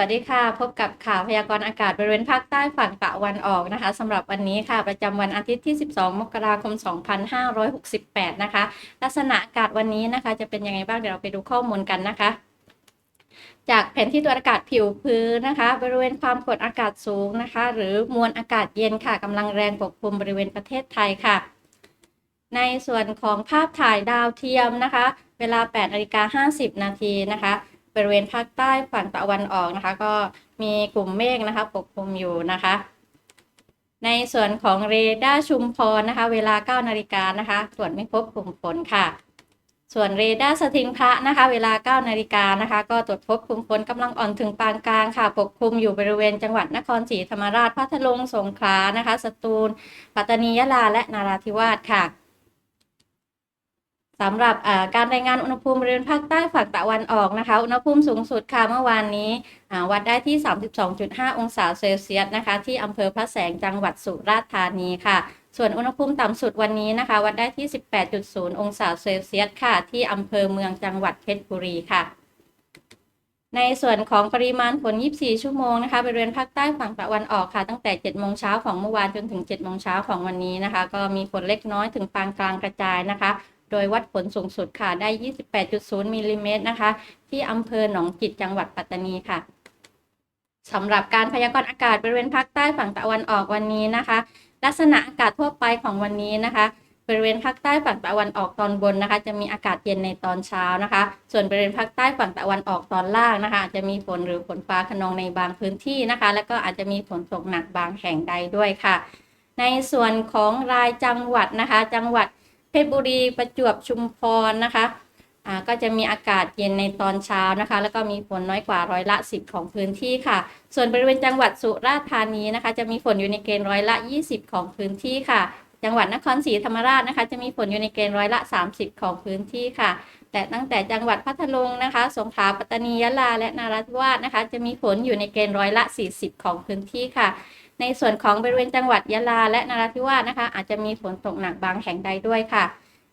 วัสดีค่ะ พบกับข่าวพยากรณ์อากาศบริเวณภาคใต้ฝั่งตะวันออกนะคะสำหรับวันนี้ค่ะ ประจำวันอาทิตย์ที่ 12 มกราคม 2568 นะคะ ลักษณะอากาศวันนี้นะคะจะเป็นยังไงบ้างเดี๋ยวเราไปดูข้อมูลกันนะคะจากแผนที่ตรวอากาศผิวพื้นนะคะ บริเวณความกดอากาศสูงนะคะ หรือมวลอากาศเย็นค่ะกำลังแรงปกคลุมบริเวณประเทศไทยค่ะ ในส่วนของภาพถ่ายดาวเทียมนะคะ เวลา8นาฬิกา50 นาทีนะคะ บริเวณภาคใต้ฝั่งตะวันออกนะคะ ก็มีกลุ่มเมฆนะคะปกคลุมอยู่นะคะ ในส่วนของเรดาร์ชุมพรนะคะ เวลา 9 นาฬิกานะคะ ตรวจไม่พบกลุ่มฝนค่ะ ส่วนเรดาร์สถิงพระนะคะ เวลา 9 นาฬิกานะคะ ก็ตรวจพบกลุ่มฝนกำลังอ่อนถึงปานกลางค่ะ ปกคลุมอยู่บริเวณจังหวัดนครศรีธรรมราช พัทลุง สงขลานะคะ สตูล ปัตตานี ยะลา และนาราธิวาสค่ะ สำหรับการรายงานอุณหภูมิบริเวณภาคใต้ฝั่งตะวันออกนะคะ อุณหภูมิสูงสุดค่ะเมื่อวานนี้วัดได้ที่ 32.5 องศาเซลเซียสนะคะ ที่อำเภอพระแสงจังหวัดสุราษฎร์ธานีค่ะ ส่วนอุณหภูมิต่ำสุดวันนี้นะคะ วัดได้ที่ 18.0 องศาเซลเซียสค่ะ ที่อำเภอเมืองจังหวัดเพชรบุรีค่ะในส่วนของปริมาณฝน 24 ชั่วโมงนะคะบริเวณภาคใต้ฝั่งตะวันออกค่ะ ตั้งแต่ 7 โมงเช้าของเมื่อวานจนถึง 7 โมงเช้าของวันนี้นะคะ ก็มีฝนเล็กน้อยถึงปานกลางกระจายนะคะ โดยวัดผลสูงสุดค่ะได้ 28.0มิลลิเมตรนะคะ ที่อำเภอหนองจิตจังหวัดปัตตานีค่ะสำหรับการพยากรณ์อากาศบริเวณภาคใต้ฝั่งตะวันออกวันนี้นะคะ ลักษณะอากาศทั่วไปของวันนี้นะคะบริเวณภาคใต้ฝั่งตะวันออกตอนบนนะคะ จะมีอากาศเย็นในตอนเช้านะคะ ส่วนบริเวณภาคใต้ฝั่งตะวันออกตอนล่างนะคะอาจจะมีฝนหรือฝนฟ้าขนองในบางพื้นที่นะคะ แล้วก็อาจจะมีฝนตกหนักบางแห่งใดด้วยค่ะ ในส่วนของรายจังหวัดนะคะ จังหวัด เพชรบุรีประจวบชุมพรนะคะอ่าก็จะมีอากาศเย็นในตอนเช้านะคะ แล้วก็มีฝนน้อยกว่าร้อยละ 10 ของพื้นที่ค่ะ ส่วนบริเวณจังหวัดสุราษฎร์ธานีนะคะ จะมีฝนอยู่ในเกณฑ์ร้อยละ 20 ของพื้นที่ค่ะจังหวัดนครศรีธรรมราชนะคะ จะมีฝนอยู่ในเกณฑ์ร้อยละ 30 ของพื้นที่ค่ะ แต่ตั้งแต่จังหวัดพัทลุงนะคะ สงขลาปัตตานียะลาและนาราธิวาสนะคะ จะมีฝนอยู่ในเกณฑ์ร้อยละ 40 ของพื้นที่ค่ะ ในส่วนของบริเวณจังหวัดยะลาและนราธิวาสนะคะ อาจจะมีฝนตกหนักบางแห่งใดด้วยค่ะ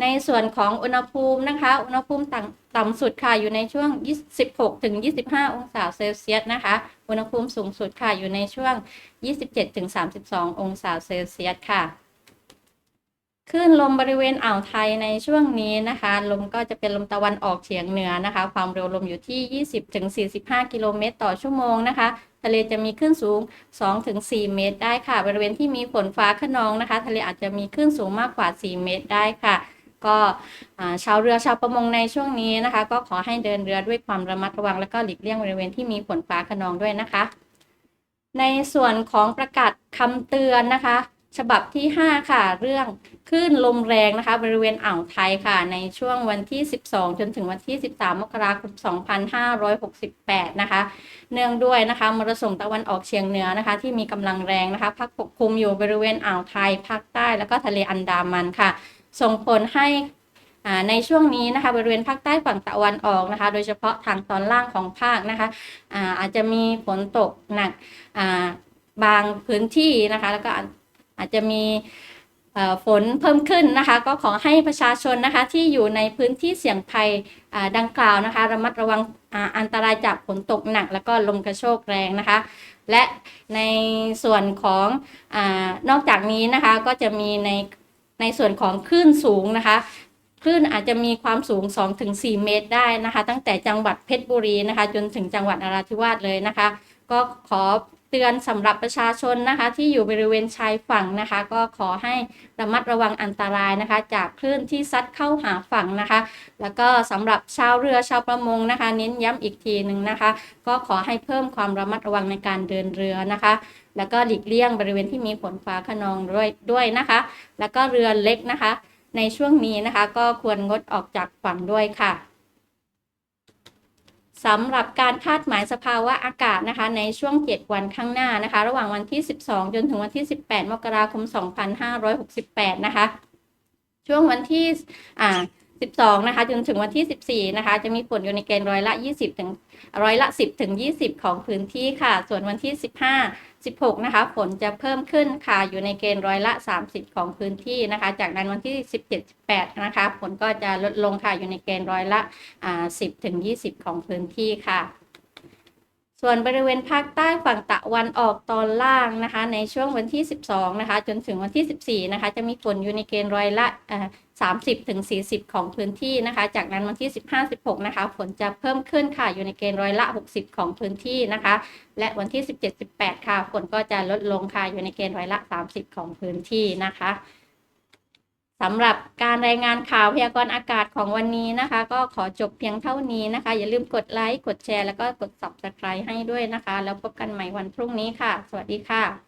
ในส่วนของอุณหภูมินะคะ อุณหภูมิต่ำสุดค่ะอยู่ในช่วง26-25 องศาเซลเซียสนะคะ อุณหภูมิสูงสุดค่ะอยู่ในช่วง 27-32 องศาเซลเซียสค่ะ คลื่นลมบริเวณอ่าวไทยในช่วงนี้นะคะ ลมก็จะเป็นลมตะวันออกเฉียงเหนือนะคะ ความเร็วลมอยู่ที่ 20-45 กิโลเมตรต่อชั่วโมงนะคะ ทะเลจะมีคลื่นสูง 2-4 เมตรได้ค่ะ บริเวณที่มีฝนฟ้าขนองนะคะ ทะเลอาจจะมีคลื่นสูงมากกว่า 4 เมตรได้ค่ะ ก็ชาวเรือชาวประมงในช่วงนี้นะคะ ก็ขอให้เดินเรือด้วยความระมัดระวัง และก็หลีกเลี่ยงบริเวณที่มีฝนฟ้าขนองด้วยนะคะ ในส่วนของประกาศคำเตือนนะคะ ฉบับที่ 5 ค่ะ เรื่องคลื่นลมแรงนะคะ บริเวณอ่าวไทยค่ะ ในช่วงวันที่ 12 จนถึงวันที่ 13 มกราคม 2568 นะคะ เนื่องด้วยนะคะมรสุมตะวันออกเฉียงเหนือนะคะ ที่มีกำลังแรงนะคะพัดปกคลุมอยู่บริเวณอ่าวไทยภาคใต้แล้วก็ทะเลอันดามันค่ะ ส่งผลให้อ่าในช่วงนี้นะคะบริเวณภาคใต้ฝั่งตะวันออกนะคะ โดยเฉพาะทางตอนล่างของภาคนะคะอาอาจจะมีฝนตกหนักบางพื้นที่นะคะ แล้วก็ อาจจะมีฝนเพิ่มขึ้นนะคะ ก็ขอให้ประชาชนนะคะที่อยู่ในพื้นที่เสี่ยงภัยดังกล่าวนะคะ ระมัดระวังอ,อันตรายจากฝนตกหนัก แล้วก็ลมกระโชกแรงนะคะ และในส่วนของอนอกจากนี้นะคะก็จะมีในในส่วนของคลื่นสูงนะคะคลื่นอาจจะมีความสูง 2-4 เมตรได้นะคะ ตั้งแต่จังหวัดเพชรบุรีนะคะ จนถึงจังหวัดนราธิวาสเลยนะคะ ก็ขอ เตือนสำหรับประชาชนนะคะ ที่อยู่บริเวณชายฝั่งนะคะ ก็ขอให้ระมัดระวังอันตรายนะคะ จากคลื่นที่ซัดเข้าหาฝั่งนะคะ แล้วก็สำหรับชาวเรือชาวประมงนะคะ เน้นย้ำอีกทีหนึ่งนะคะ ก็ขอให้เพิ่มความระมัดระวังในการเดินเรือนะคะ แล้วก็หลีกเลี่ยงบริเวณที่มีฝนฟ้าขนองด้วยด้วยนะคะ แล้วก็เรือเล็กนะคะ ในช่วงนี้นะคะ ก็ควรงดออกจากฝั่งด้วยค่ะ สำหรับการคาดหมายสภาวะอากาศนะคะ ในช่วง 7 วันข้างหน้านะคะ ระหว่างวันที่ 12 จนถึงวันที่ 18 มกราคม 2568 นะคะ ช่วงวันที่อ่า 12 นะคะจนถึงวันที่ 14 นะคะ จะมีฝนอยู่ในเกณฑ์ร้อยละ 20 ถึงร้อยละ 10 ถึง 20 ของพื้นที่ค่ะ ส่วนวันที่ 15 16 นะคะ ฝนจะเพิ่มขึ้นค่ะ อยู่ในเกณฑ์ร้อยละ 30 ของพื้นที่นะคะ จากนั้นวันที่ 17 18 นะคะ ฝนก็จะลดลงค่ะ อยู่ในเกณฑ์ร้อยละอ่า10 ถึง 20 ของพื้นที่ค่ะส่วนบริเวณภาคใต้ฝั่งตะวันออกตอนล่างนะคะ ในช่วงวันที่ 12 นะคะ จนถึงวันที่ 14 นะคะ จะมีฝนอยู่ในเกณฑ์ร้อยละ เอ่อ30ถึง40 ของพื้นที่นะคะ จากนั้นวันที่ 15 16 นะคะ ฝนจะเพิ่มขึ้นค่ะ อยู่ในเกณฑ์ร้อยละ 60 ของพื้นที่นะคะ และวันที่ 17 18 ค่ะ ฝนก็จะลดลงค่ะ อยู่ในเกณฑ์ร้อยละ 30 ของพื้นที่นะคะสำหรับการรายงานข่าวพยากรณ์อากาศของวันนี้นะคะ ก็ขอจบเพียงเท่านี้นะคะ อย่าลืมกดไลค์ กดแชร์ แล้วก็กด subscribe ให้ด้วยนะคะ แล้วพบกันใหม่วันพรุ่งนี้ค่ะ สวัสดีค่ะ